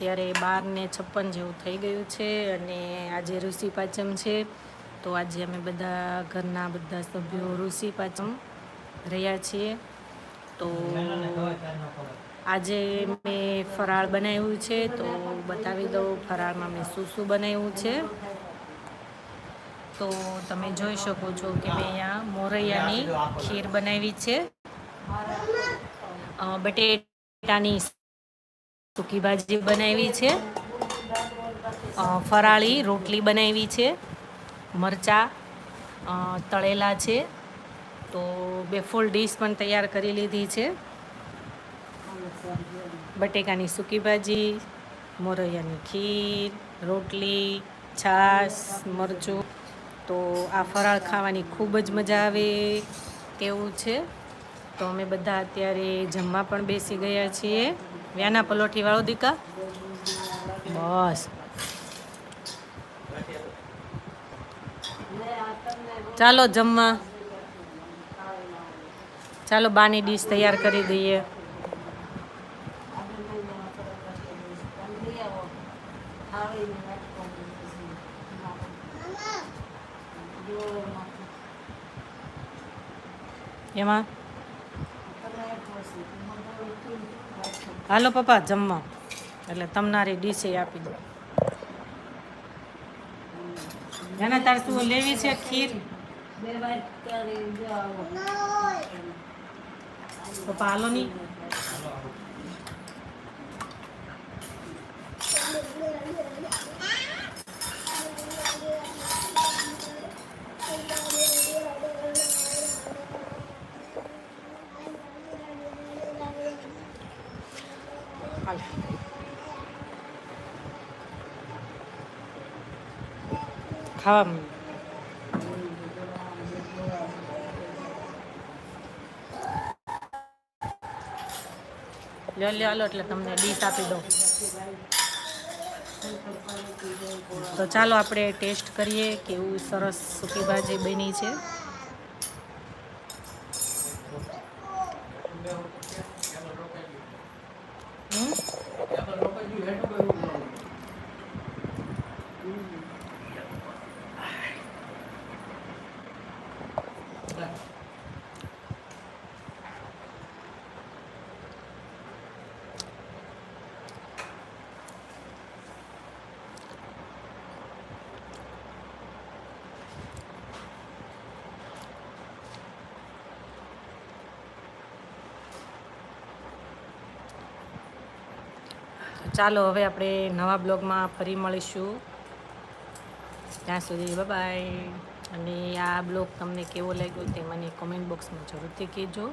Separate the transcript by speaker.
Speaker 1: અત્યારે બાર ને છપ્પન જેવું થઈ ગયું છે અને આજે ઋષિ પાંચમ છે. તો આજે અમે બધા ઘરના બધા સભ્યો ઋષિ પાંચમ રહ્યા છીએ. તો આજે મેં ફરાળ બનાવ્યું છે. તો બતાવી દઉં ફરાળમાં મેં શું શું બનાવ્યું છે. તો તમે જોઈ શકો છો કે મેં અહીંયા મોરૈયાની ખીર બનાવી છે. બટેટાની સૂકી ભાજી બનાવી છે. ફરાળી રોટલી બનાવી છે. મરચાં તળેલા છે. તો બે ફૂલ ડીશ પણ તૈયાર કરી લીધી છે. બટેકાની સૂકી ભાજી, મોરૈયાની ખીર, રોટલી, છાશ, મરચું. તો આ ફરાળ ખાવાની ખૂબ જ મજા આવે તેવું છે. તો અમે બધા અત્યારે જમવા પણ બેસી ગયા છીએ. વ્યાના પલોઠી વાળો દીકા. બસ. ચાલો જમવા. ચાલો બાની ડીશ તૈયાર કરી દઈએ. એમાં હાલો પપ્પા, જમવા. એટલે તમારી ડીશે આપી દો. એના તાર શું લેવી છે ખીર? પપ્પા, હાલો ની. હાલ ખાવા. લ્યો લ્યો હાલો, એટલે તમને ડીશ આપી દઉં. તો ચાલો આપણે ટેસ્ટ કરીએ કેવું સરસ સૂકી ભાજી બની છે. ચાલો હવે આપણે નવા બ્લોગમાં ફરી મળીશું. ત્યાં સુધી બાય અને આ બ્લોગ તમને કેવો લાગ્યો તે મને કોમેન્ટ બોક્સમાં જરૂરથી કહેજો.